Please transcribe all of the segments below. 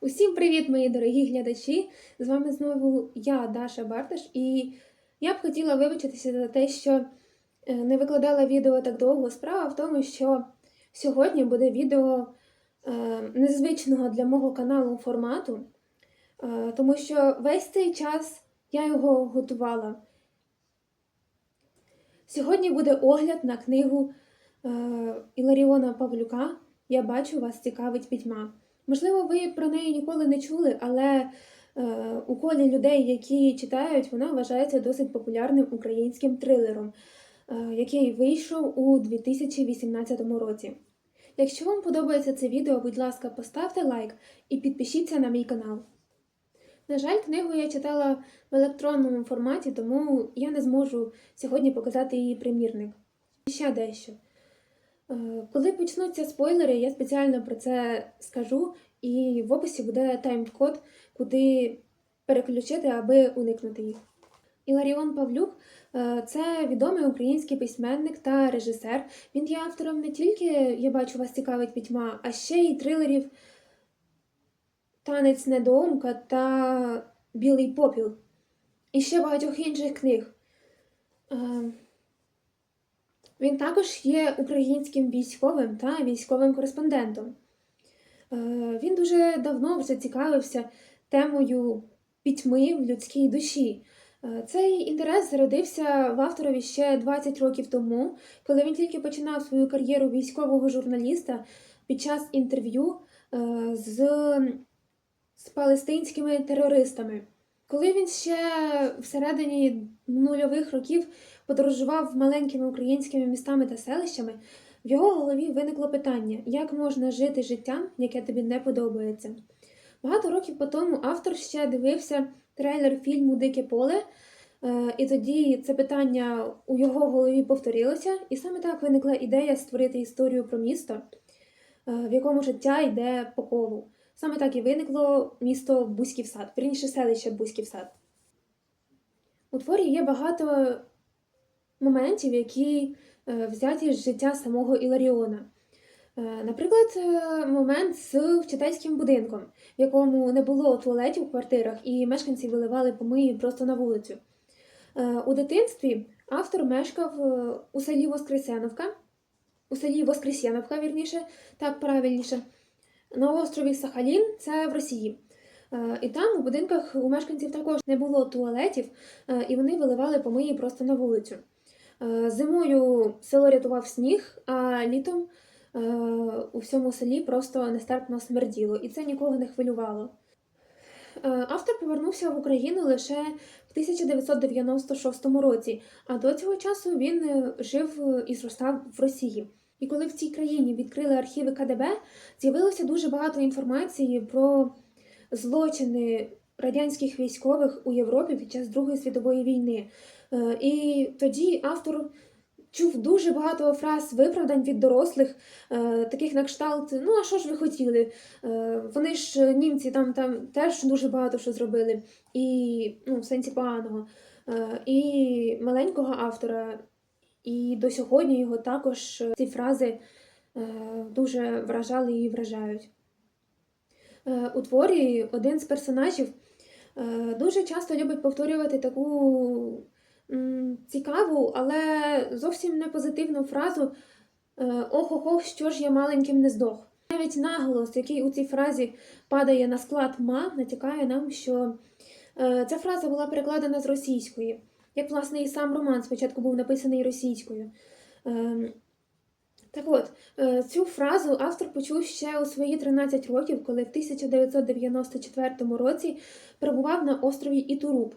Усім привіт, мої дорогі глядачі! З вами знову я, Даша Барташ, і я б хотіла вибачитися за те, що е, не викладала відео так довго. Справа в тому, що сьогодні буде відео е, незвичного для мого каналу формату, е, тому що весь цей час я його готувала. Сьогодні буде огляд на книгу Іларіона Павлюка Я бачу, вас цікавить пітьма. Можливо, ви про неї ніколи не чули, але е, у колі людей, які читають, вона вважається досить популярним українським трилером, е, який вийшов у 2018 році. Якщо вам подобається це відео, будь ласка, поставте лайк і підпишіться на мій канал. На жаль, книгу я читала в електронному форматі, тому я не зможу сьогодні показати її примірник. Ще дещо. Е, Коли почнуться спойлери, я спеціально про це скажу, і в описі буде тайм-код, куди переключити, аби уникнути їх. Іларіон Павлюк е, це відомий український письменник та режисер. Він є автором не тільки Я бачу вас цікавить пітьма, а ще й трилерів Танець недоумка та Білий попіл. І ще багатьох інших книг. Він також є українським військовим та військовим кореспондентом. Е, Він дуже давно вже цікавився темою пітьми в людській душі. Е, Цей інтерес зародився в авторові ще 20 років тому, коли він тільки починав свою кар'єру військового журналіста під час інтерв'ю е, з, з палестинськими терористами. Коли він ще всередині нульових років подорожував маленькими українськими містами та селищами, в його голові виникло питання, як можна жити життям, яке тобі не подобається. Багато років по тому автор ще дивився трейлер фільму Дике поле, е, і тоді це питання у його голові повторилося, і саме так виникла ідея створити історію про місто, е, в якому життя йде по колу. Саме так і виникло місто Бузьків сад, вірніше селище Бузьків сад. У творі є багато моментів, які е, взяті з життя самого Іларіона. Е, Наприклад, е, момент з вчительським будинком, в якому не було туалетів у квартирах, і мешканці виливали помиї просто на вулицю. У дитинстві автор мешкав у селі Воскресеновка, у селі Воскресеновка, вірніше, так правильніше, на острові Сахалін, це в Росії. Е, І там у будинках у мешканців також не було туалетів, е, і вони виливали помиї просто на вулицю. Е, Зимою село рятував сніг, а літом у всьому селі просто нестерпно смерділо, і це нікого не хвилювало. Автор повернувся в Україну лише в 1996 році, а до цього часу він жив і зростав в Росії. І коли в цій країні відкрили архіви КДБ, з'явилося дуже багато інформації про злочини радянських військових у Європі під час Другої світової війни. Е, І тоді автор чув дуже багато фраз виправдань від дорослих, е, таких на кшталт: ну а що ж ви хотіли? Е, Вони ж німці там, там теж дуже багато що зробили, і ну, в сенсі поганого. І маленького автора, і до сьогодні його також е, ці фрази е, дуже вражали і вражають. Е, У творі один з персонажів дуже часто любить повторювати таку цікаву, але зовсім не позитивну фразу е, Ох-ох-ох, що ж я маленьким не здох. Навіть наголос, який у цій фразі падає на склад ма, натякає нам, що ця фраза була перекладена з російської, як власне і сам роман спочатку був написаний російською. Ем, так от, е, цю фразу автор почув ще у свої 13 років, коли в 1994 році перебував на острові Ітуруб.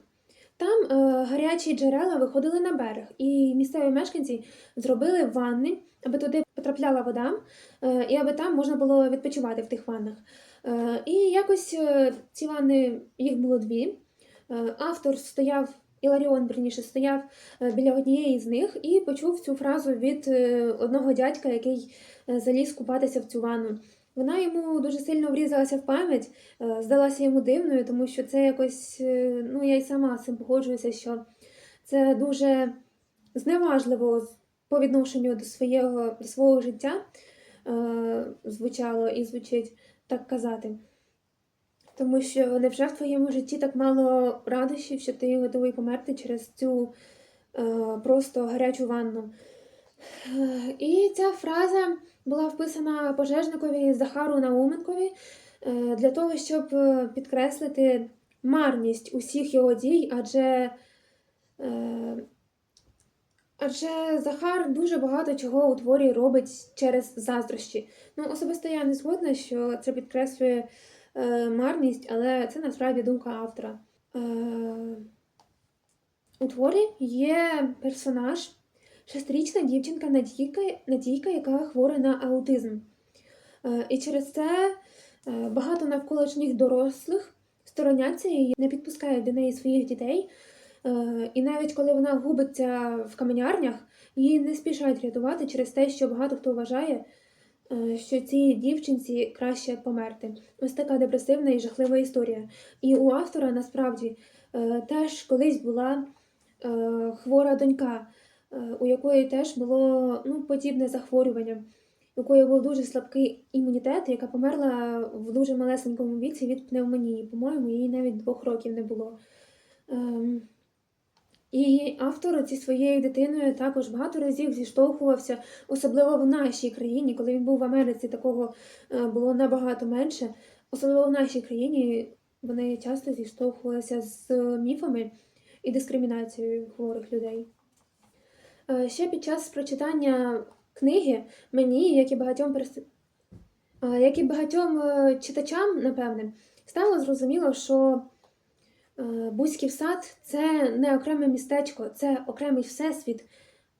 Там е, гарячі джерела виходили на берег, і місцеві мешканці зробили ванни, аби туди потрапляла вода, е, і аби там можна було відпочивати в тих ваннах. Е, і якось е, ці ванни, їх було дві. Е, автор стояв, Іларіон, верніше, стояв е, біля однієї з них і почув цю фразу від е, одного дядька, який е, заліз купатися в цю ванну. Вона йому дуже сильно врізалася в пам'ять, здалася йому дивною, тому що це якось, ну я й сама з цим погоджуюся, що це дуже зневажливо по відношенню до свого, до свого життя звучало і звучить так казати. Тому що невже в твоєму житті так мало радощів, що ти готовий померти через цю е, просто гарячу ванну. Е, І ця фраза була вписана пожежникові Захару Науменкові е, для того, щоб е, підкреслити марність усіх його дій, адже, адже Захар дуже багато чого у творі робить через заздрощі. Ну, особисто я не згодна, що це підкреслює е, марність, але це насправді думка автора. Е, у творі є персонаж, шестирічна дівчинка Надійка, Надійка, яка хвора на аутизм. Е, і через це багато навколишніх дорослих стороняться її, не підпускають до неї своїх дітей. І навіть коли вона губиться в каменярнях, її не спішають рятувати через те, що багато хто вважає, що цій дівчинці краще померти. Ось така депресивна і жахлива історія. І у автора насправді е, теж колись була е, хвора донька, е, у якої теж було ну, подібне захворювання, у якої був дуже слабкий імунітет, яка померла в дуже малесенькому віці від пневмонії. По-моєму, їй навіть двох років не було. І автор зі своєю дитиною також багато разів зіштовхувався, особливо в нашій країні, коли він був в Америці, такого е, було набагато менше. Особливо в нашій країні вони часто зіштовхувалися з міфами і дискримінацією хворих людей. Е, Ще під час прочитання книги мені, як і багатьом перс- е, як і багатьом читачам, напевне, стало зрозуміло, що Бузьків сад це не окреме містечко, це окремий всесвіт,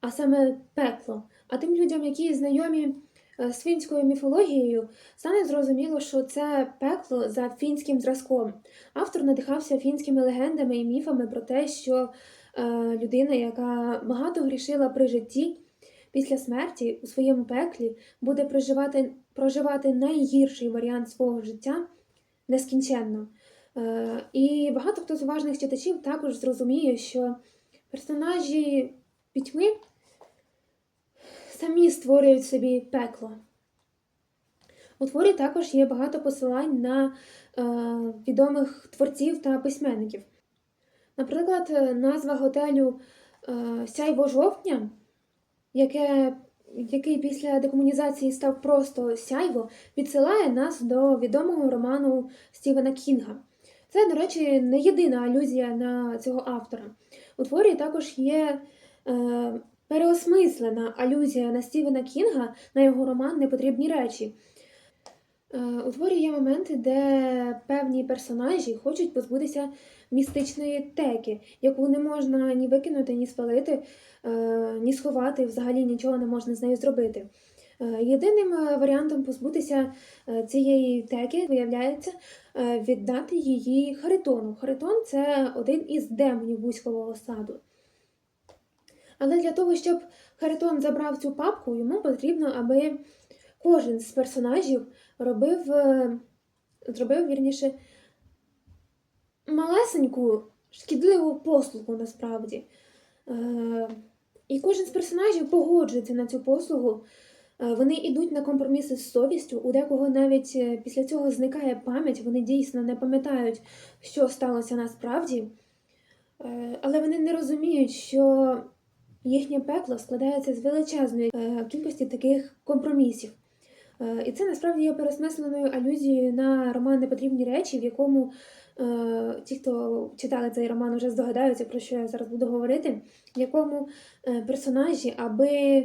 а саме пекло. А тим людям, які знайомі е, з фінською міфологією, стане зрозуміло, що це пекло за фінським зразком. Автор надихався фінськими легендами і міфами про те, що е, людина, яка багато грішила при житті, після смерті у своєму пеклі буде проживати, проживати найгірший варіант свого життя нескінченно. Е, І багато хто з уважних читачів також зрозуміє, що персонажі пітьми самі створюють собі пекло. У творі також є багато посилань на е, відомих творців та письменників. Наприклад, назва готелю е, Сяйво жовтня, яке, який після декомунізації став просто сяйво, відсилає нас до відомого роману Стівена Кінга. Це, до речі, не єдина алюзія на цього автора. У творі також є е, переосмислена алюзія на Стівена Кінга на його роман Непотрібні речі. Е, У творі є моменти, де певні персонажі хочуть позбутися містичної теки, яку не можна ні викинути, ні спалити, е, ні сховати, взагалі нічого не можна з нею зробити. Е, Єдиним е, варіантом позбутися е, цієї теки виявляється віддати її Харитону. Харитон це один із демонів вузькового саду. Але для того, щоб Харитон забрав цю папку, йому потрібно, аби кожен з персонажів робив, зробив вірніше малесеньку шкідливу послугу насправді. І кожен з персонажів погоджується на цю послугу. Е, Вони йдуть на компроміси з совістю. У декого навіть е, після цього зникає пам'ять, вони дійсно не пам'ятають, що сталося насправді. Е, Але вони не розуміють, що їхнє пекло складається з величезної кількості таких компромісів. І це насправді є пересмисленою алюзією на роман Непотрібні речі, в якому ті, хто читали цей роман, вже здогадаються, про що я зараз буду говорити, в якому персонажі, аби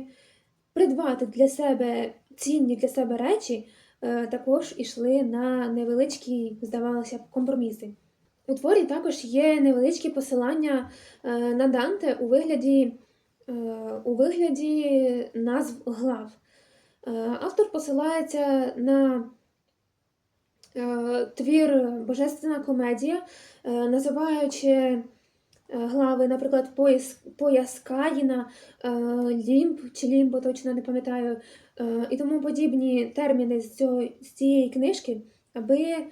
придбати для себе цінні для себе речі, е, також ішли на невеличкі, здавалося б, компроміси. У творі також є невеличкі посилання е, на Данте у вигляді, е, у вигляді назв глав. Автор посилається на твір Божественна комедія, називаючи глави, наприклад, пояс, пояс Каїна, е, лімб чи лімбо, точно не пам'ятаю, е, і тому подібні терміни з, цього, з цієї книжки, аби е,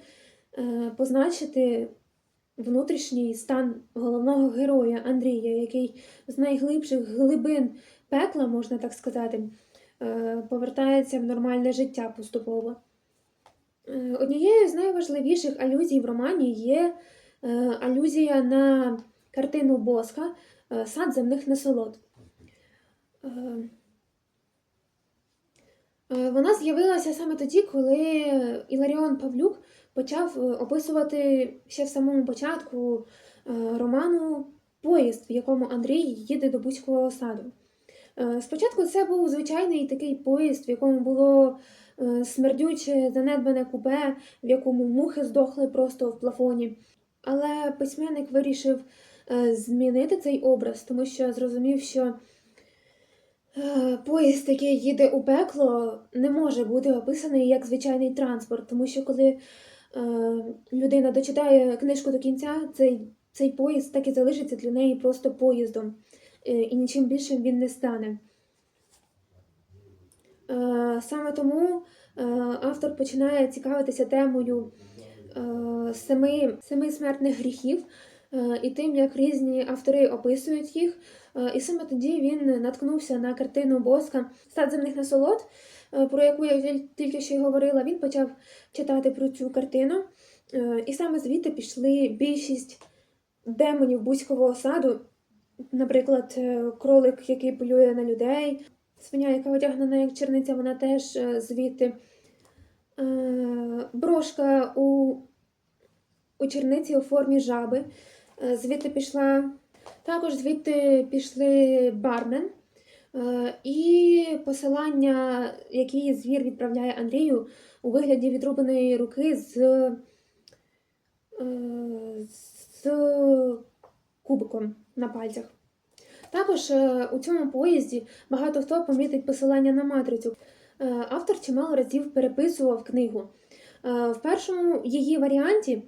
позначити внутрішній стан головного героя Андрія, який з найглибших глибин пекла, можна так сказати, повертається в нормальне життя поступово. Однією з найважливіших алюзій в романі є алюзія на картину Боска е, Сад земних насолод. Е, е, Вона з'явилася саме тоді, коли Іларіон Павлюк почав описувати ще в самому початку роману поїзд, в якому Андрій їде до Бузького саду. Спочатку це був звичайний такий поїзд, в якому було смердюче, занедбане купе, в якому мухи здохли просто в плафоні. Але письменник вирішив змінити цей образ, тому що зрозумів, що е, поїзд, який їде у пекло, не може бути описаний як звичайний транспорт, тому що коли е, людина дочитає книжку до кінця, цей, цей поїзд так і залишиться для неї просто поїздом, е, і нічим більшим він не стане. Е, Саме тому е, автор починає цікавитися темою е, семи, семи смертних гріхів е, і тим, як різні автори описують їх. Е, І саме тоді він наткнувся на картину Боска Стад земних насолод, е, про яку я тільки що й говорила. Він почав читати про цю картину, Е, і саме звідти пішли більшість демонів Бузького саду. Наприклад, е, кролик, який полює на людей, свиня, яка одягнена як черниця, вона теж е, звідти. Е, Брошка у, у черниці у формі жаби. Е, Звідти пішла. Також звідти пішли бармен. Е, І посилання, які звір відправляє Андрію у вигляді відрубаної руки з, е, з кубиком на пальцях. Також у цьому поїзді багато хто помітить посилання на матрицю. Автор чимало разів переписував книгу. В першому її варіанті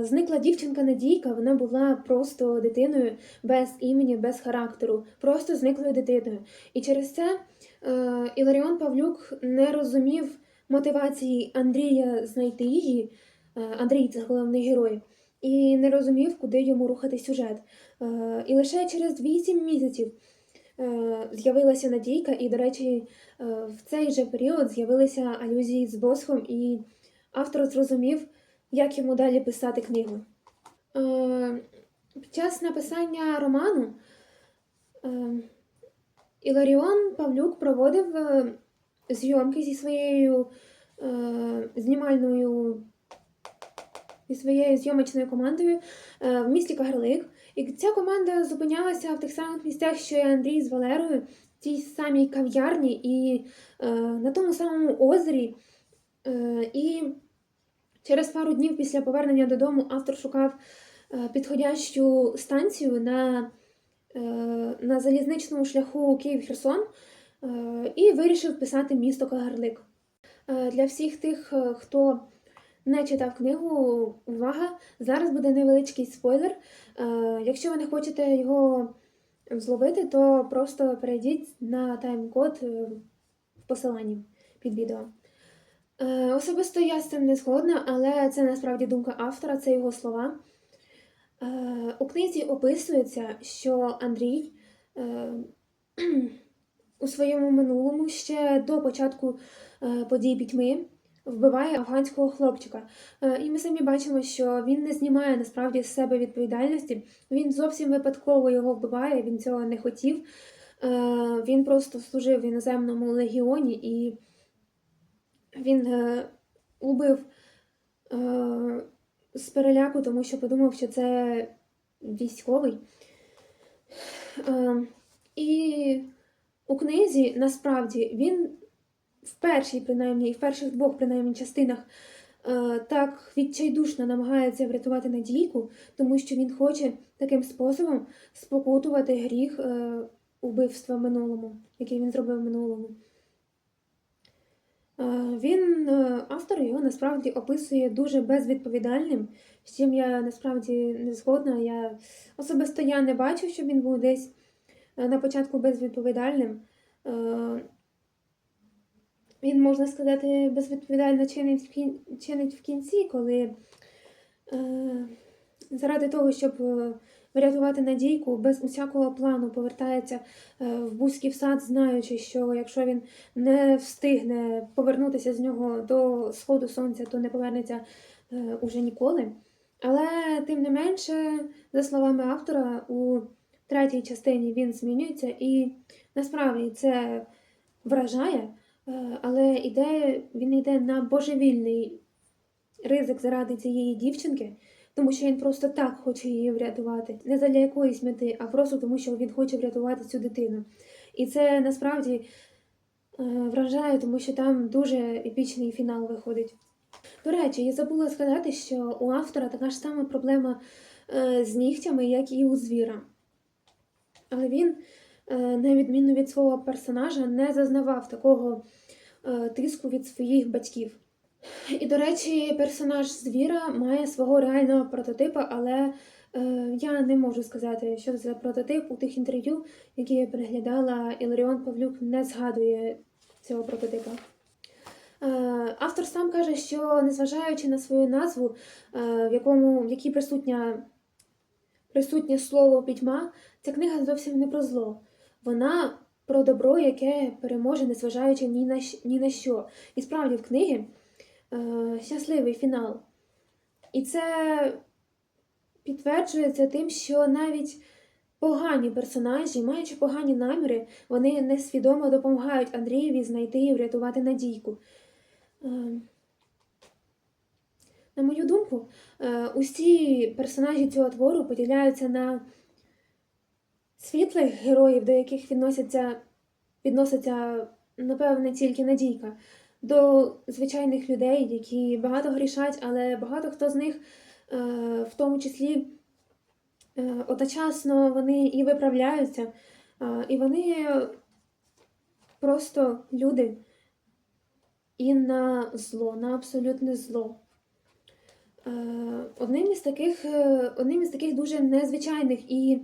зникла дівчинка Надійка, вона була просто дитиною без імені, без характеру, просто зниклою дитиною. І через це е, Іларіон Павлюк не розумів мотивації Андрія знайти її. Е, Андрій це головний герой. І не розумів, куди йому рухати сюжет. Е, І лише через 8 місяців е, з'явилася Надійка, і, до речі, е, в цей же період з'явилися алюзії з Босхом, і автор зрозумів, як йому далі писати книгу. Е, Під час написання роману е, Іларіон Павлюк проводив е, зйомки зі своєю е, знімальною зі своєю зйомочною командою е, в місті Кагарлик. І ця команда зупинялася в тих самих місцях, що і Андрій з Валерою, в тій самій кав'ярні і е, на тому самому озері. Е, і через пару днів після повернення додому автор шукав е, підходящу станцію на, е, на залізничному шляху Київ-Херсон е, і вирішив писати місто Кагарлик. Для всіх тих, хто не читав книгу, увага! Зараз буде невеличкий спойлер. Якщо ви не хочете його зловити, то просто перейдіть на тайм-код в посиланні під відео. Е, Особисто я з цим не згодна, але це насправді думка автора, це його слова. Е, У книзі описується, що Андрій е, у своєму минулому ще до початку подій пітьми вбиває афганського хлопчика. І ми самі бачимо, що він не знімає насправді з себе відповідальності. Він зовсім випадково його вбиває, він цього не хотів. Він просто служив в іноземному легіоні і він е, убив е, з переляку, тому що подумав, що це військовий. Е, і у книзі насправді він в першій, принаймні, і в перших двох принаймні частинах е, так відчайдушно намагається врятувати Надійку, тому що він хоче таким способом спокутувати гріх е, убивства минулому, який він зробив минулому. Е, Він, е, автор його насправді описує дуже безвідповідальним, з чим я насправді не згодна. Я особисто я не бачу, щоб він був десь е, на початку безвідповідальним. Він, можна сказати, безвідповідально чинить в кінці, коли заради того, щоб врятувати Надійку, без усякого плану повертається е, в Бузький сад, знаючи, що якщо він не встигне повернутися з нього до сходу сонця, то не повернеться е, уже ніколи. Але тим не менше, за словами автора, у третій частині він змінюється, і насправді це вражає, е, але іде, він йде на божевільний ризик заради цієї дівчинки, тому що він просто так хоче її врятувати. Не задля якоїсь мети, а просто тому, що він хоче врятувати цю дитину. І це насправді е, вражає, тому що там дуже епічний фінал виходить. До речі, я забула сказати, що у автора така ж сама проблема е, з нігтями, як і у звіра. Але він, е, на відміну від свого персонажа, не зазнавав такого тиску від своїх батьків. І, до речі, персонаж звіра має свого реального прототипа, але е, я не можу сказати, що це прототип у тих інтерв'ю, які я переглядала, Іларіон Павлюк не згадує цього прототипа. Е, Автор сам каже, що незважаючи на свою назву, е, в якому в якій присутня, присутнє слово пітьма, ця книга зовсім не про зло. Вона про добро, яке переможе, незважаючи ні на, ні на що. І справді в книги е, щасливий фінал. І це підтверджується тим, що навіть погані персонажі, маючи погані наміри, вони несвідомо допомагають Андрієві знайти і врятувати Надійку. Е, На мою думку, е, усі персонажі цього твору поділяються на світлих героїв, до яких відносяться, відноситься, напевне, тільки Надійка, до звичайних людей, які багато грішать, але багато хто з них, е, в тому числі, е, одночасно вони і виправляються, е, і вони просто люди і на зло, на абсолютне зло. Одним із таких, одним із таких дуже незвичайних і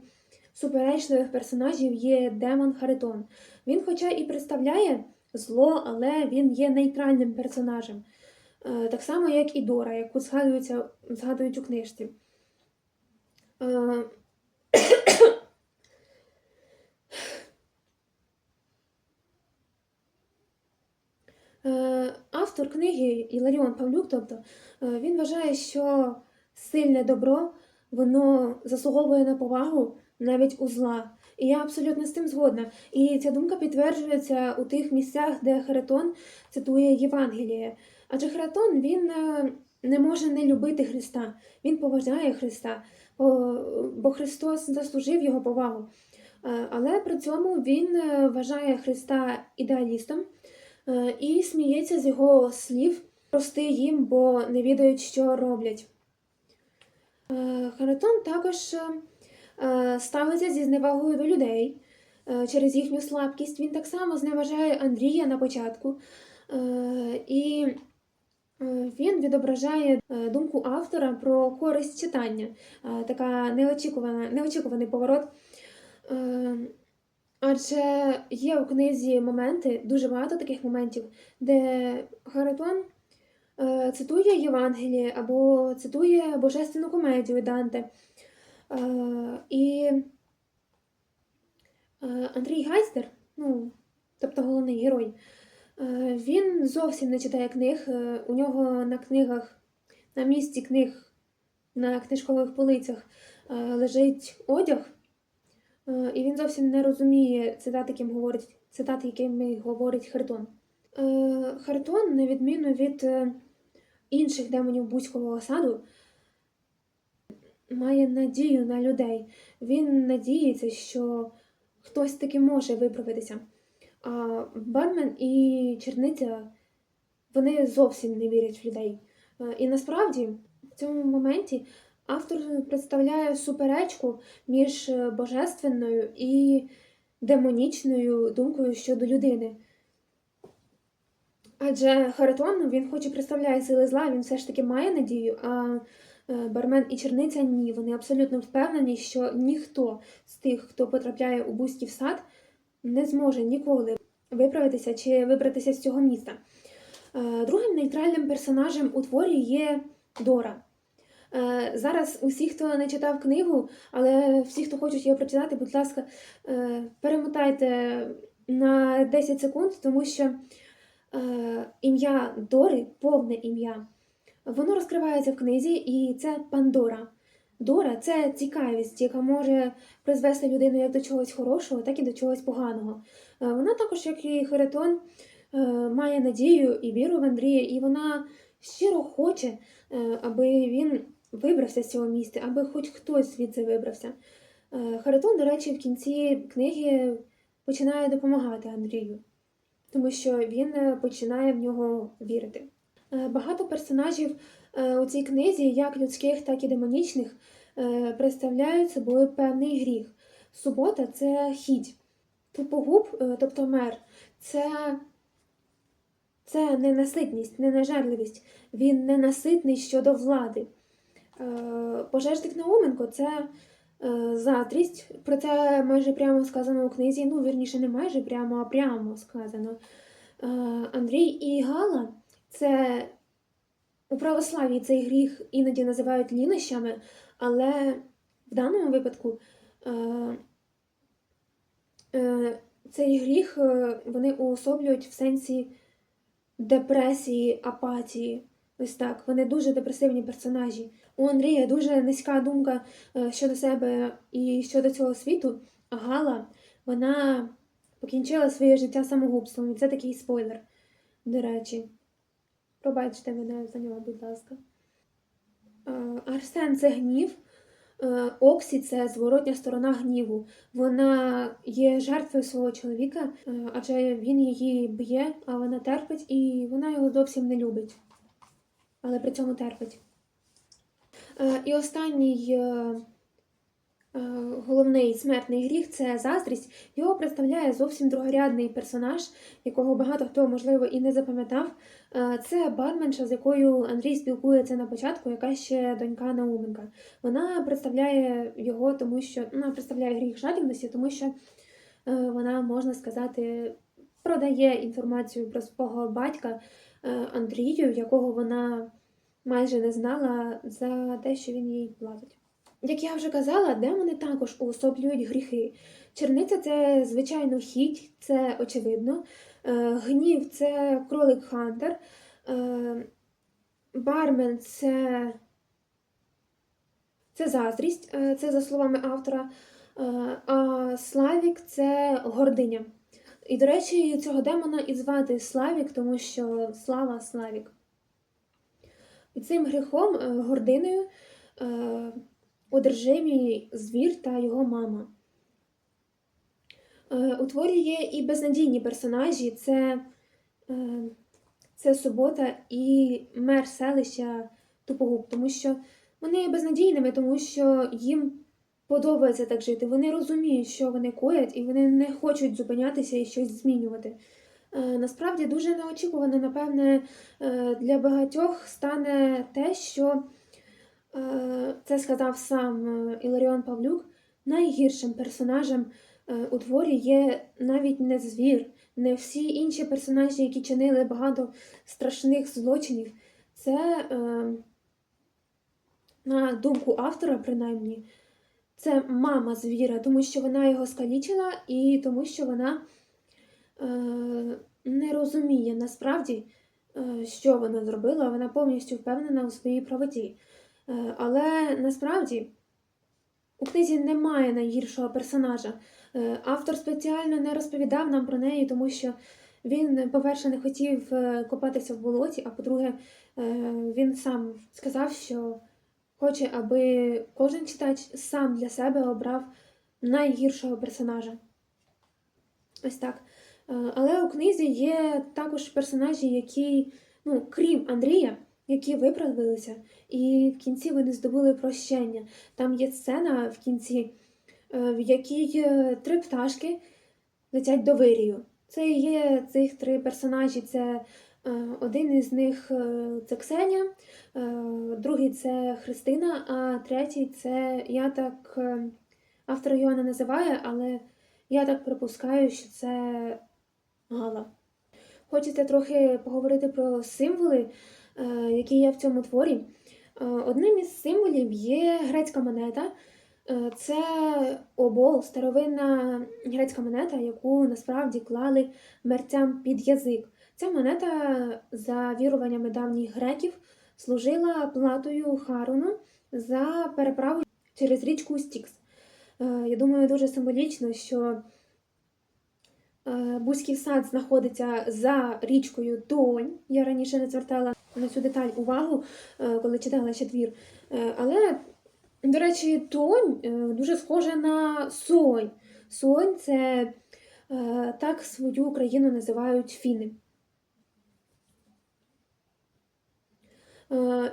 суперечливих персонажів є Демон Харитон. Він, хоча і представляє зло, але він є нейтральним персонажем. Е, Так само, як і Дора, яку згадують у книжці. Е, Е, Автор книги Іларіон Павлюк, тобто, він вважає, що сильне добро воно заслуговує на повагу навіть у зла. І я абсолютно з цим згодна. І ця думка підтверджується у тих місцях, де Хератон цитує Євангеліє. Адже Хератон він е, не може не любити Христа, він поважає Христа, бо- Христос заслужив його повагу. Е, Але при цьому він е, вважає Христа ідеалістом і сміється з його слів, прости їм, бо не відають, що роблять. Харитон також ставиться зі зневагою до людей е, через їхню слабкість. Він так само зневажає Андрія на початку. Е, І е, він відображає е, думку автора про користь читання. Е, Така неочікувана, неочікуваний поворот. Е, Адже є у книзі моменти, дуже багато таких моментів, де Харитон е, цитує Євангеліє або цитує Божественну комедію Данте. Е, і е, Андрій Гайстер, ну, тобто головний герой, е, він зовсім не читає книг. У нього на книгах, на місці книг, на книжкових полицях лежить одяг. І він зовсім не розуміє цитат, яким говорить, цитат, якими говорить Хартон. Хартон, на відміну від інших демонів Бузького саду, має надію на людей. Він надіється, що хтось таки може виправитися. А бармен і черниця вони зовсім не вірять в людей. І насправді в цьому моменті автор представляє суперечку між е, божественною і демонічною думкою щодо людини. Адже Харитон, він хоч і представляє сили зла, він все ж таки має надію, а бармен і черниця ні. Вони абсолютно впевнені, що ніхто з тих, хто потрапляє у Бузьків сад, не зможе ніколи виправитися чи вибратися з цього міста. Е, Другим нейтральним персонажем у творі є Дора. Е, Зараз усі, хто не читав книгу, але всі, хто хочуть її прочитати, будь ласка, е, перемотайте на 10 секунд, тому що е, ім'я Дори, повне ім'я, воно розкривається в книзі, і це Пандора. Дора це цікавість, яка може призвести людину як до чогось хорошого, так і до чогось поганого. Е, Вона також, як і Харитон, е, має надію і віру в Андрія, і вона щиро хоче, е, аби він вибрався з цього місця, аби хоч хтось звідси вибрався. Харитон, до речі, в кінці книги починає допомагати Андрію, тому що він починає в нього вірити. Е, Багато персонажів е, у цій книзі, як людських, так і демонічних, е, представляють собою певний гріх. Субота це хідь. Тупогуб, тобто мер, це, це ненаситність, ненажерливість. Він ненаситний щодо влади. Пожежник Науменко це заздрість. Про це майже прямо сказано у книзі. Ну, вірніше, не майже прямо, а прямо сказано. Андрій і Гала це у православ'ї цей гріх іноді називають лінощами, але в даному випадку е, е, цей гріх е, вони уособлюють в сенсі депресії, апатії. Ось так. Вони дуже депресивні персонажі. У Андрія дуже низька думка е, щодо себе і щодо цього світу, а Гала вона покінчила своє життя самогубством. І це такий спойлер, до речі. Пробачте мене за нього, будь ласка. Е, Арсен це гнів. Е, Оксі це зворотня сторона гніву. Вона є жертвою свого чоловіка, е, адже він її б'є, а вона терпить, і вона його зовсім не любить. Але при цьому терпить. І останній головний смертний гріх це заздрість. Його представляє зовсім другорядний персонаж, якого багато хто, можливо, і не запам'ятав. Е, Це барменша, з якою Андрій спілкується на початку, яка ще донька Науменка. Вона представляє його, тому що вона представляє гріх жадібності, тому що е, вона, можна сказати, продає інформацію про свого батька е, Андрію, якого вона майже не знала за те, що він їй платить. Як я вже казала, демони також уособлюють гріхи. Черниця це, звичайно, хіть, це очевидно. Е, Гнів це кролик Хантер. Е, Бармен це, це заздрість, е, це за словами автора. А Славік це гординя. І, до речі, цього демона і звати Славік, тому що слава Славік. І цим гріхом, гординою, одержимі звір та його мама. Е, У творі є і безнадійні персонажі це, е, це Субота і мер селища Тупогуб, тому що вони є безнадійними, тому що їм подобається так жити. Вони розуміють, що вони коять, і вони не хочуть зупинятися і щось змінювати. Е, Насправді дуже неочікувано, напевне, для багатьох стане те, що це сказав сам е, Іларіон Павлюк, найгіршим персонажем е, у творі є навіть не звір, не всі інші персонажі, які чинили багато страшних злочинів. Це, е, на думку автора, принаймні, це мама звіра, тому що вона його скалічила і тому, що вона е, не розуміє насправді, е, що вона зробила, вона повністю впевнена у своїй правоті. Е, але насправді у книзі немає найгіршого персонажа. Е, Автор спеціально не розповідав нам про неї, тому що він, по-перше, не хотів е, копатися в болоті, а по-друге, він сам сказав, що хоче, аби кожен читач сам для себе обрав найгіршого персонажа. Ось так. Але у книзі є також персонажі, які, ну, крім Андрія, які виправилися, і в кінці вони здобули прощення. Там є сцена в кінці, е, в якій е, три пташки летять до вирію. Це є цих три персонажі. Це е, один із них це Ксеня, другий це Христина, а третій це я так автор його не називає, але я так припускаю, що це Гала. Хочете трохи поговорити про символи, які є в цьому творі? Е, Одним із символів є грецька монета. Е, Це обол, старовинна грецька монета, яку насправді клали мерцям під язик. Ця монета, за віруваннями давніх греків, служила платою Харону за переправу через річку Стікс. Е, Я думаю, дуже символічно, що е, Бузький сад знаходиться за річкою Донь. Я раніше не звертала на цю деталь увагу, е, коли читала ще двір. Е, Але, до речі, Тонь е, дуже схожа на Сонь. Сонь це так свою країну називають фіни.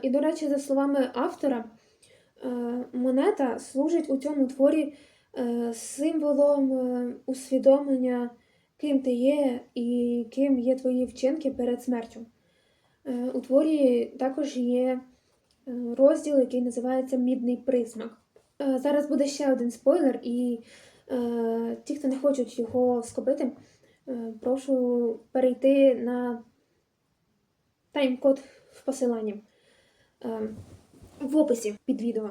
І, до речі, за словами автора, монета служить у цьому творі символом усвідомлення, ким ти є і ким є твої вчинки перед смертю. Е, У творі також є е, розділ, який називається Мідний присмак. Е, Зараз буде ще один спойлер, і ті, хто не хочуть його скопити, прошу перейти на тайм-код в посиланні в описі під відео.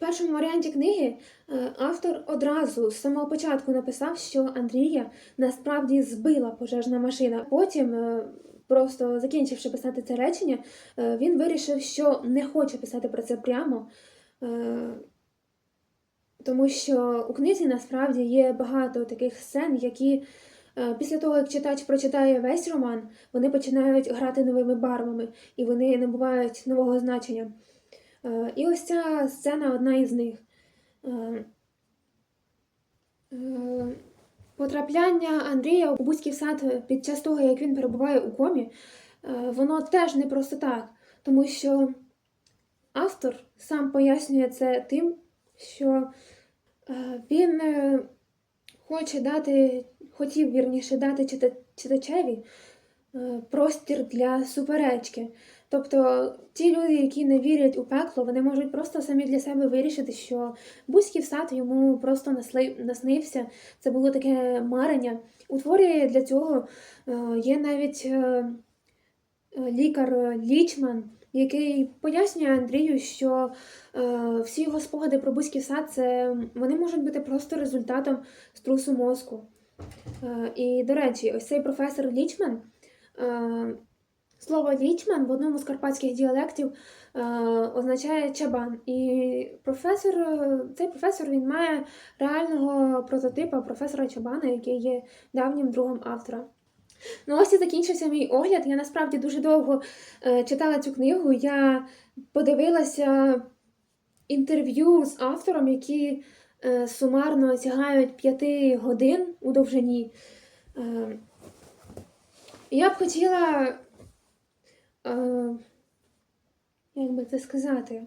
Першому варіанті книги е, автор одразу з самого початку написав, що Андрія насправді збила пожежна машина. Потім, е, просто закінчивши писати це речення, е, він вирішив, що не хоче писати про це прямо. Тому що у книзі насправді є багато таких сцен, які після того, як читач прочитає весь роман, вони починають грати новими барвами і вони набувають нового значення. Е, І ось ця сцена одна із них. Е, е, Потрапляння Андрія у Бузький сад під час того, як він перебуває у комі, воно теж не просто так, тому що автор сам пояснює це тим, що він хоче дати, хотів вірніше дати читачеві простір для суперечки. Тобто ті люди, які не вірять у пекло, вони можуть просто самі для себе вирішити, що Бузький сад йому просто наснився. Це було таке марення. У творі для цього е, є навіть е, лікар Лічман, який пояснює Андрію, що е, всі його спогади про Бузький сад це вони можуть бути просто результатом струсу мозку. І, до речі, ось цей професор Лічман. Слово лічман в одному з карпатських діалектів е, означає чабан. І професор, е, цей професор він має реального прототипа професора Чабана, який є давнім другом автора. Ну, ось і закінчився мій огляд. Я насправді дуже довго е, читала цю книгу. Я подивилася інтерв'ю з автором, які е, сумарно сягають п'яти годин у довжині. Е, я б хотіла е, як би це сказати.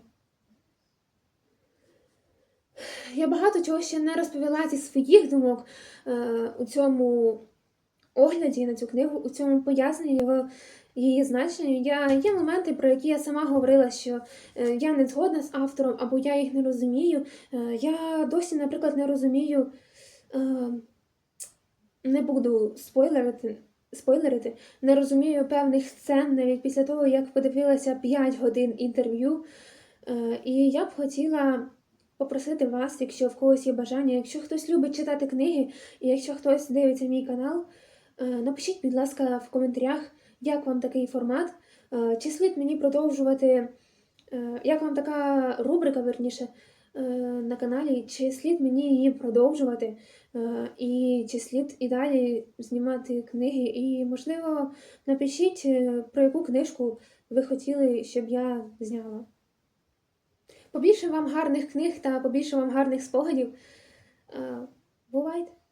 Я багато чого ще не розповіла зі своїх думок е, у цьому огляді на цю книгу, у цьому поясненні його її значення. Я, є моменти, про які я сама говорила, що е, я не згодна з автором, або я їх не розумію. Е, я досі, наприклад, не розумію, е, не буду спойлерити, спойлерити, не розумію певних сцен навіть після того, як подивилася 5 годин інтерв'ю. Е, І я б хотіла попросити вас, якщо в когось є бажання, якщо хтось любить читати книги, і якщо хтось дивиться мій канал, е, напишіть, будь ласка, в коментарях, як вам такий формат, е, чи слід мені продовжувати, як вам така рубрика, верніше, на каналі, чи слід мені її продовжувати, е, і чи слід і далі знімати книги. І, можливо, напишіть, е, про яку книжку ви хотіли, щоб я зняла. Побільше вам гарних книг та побільше вам гарних спогадів. Е, Бувайте!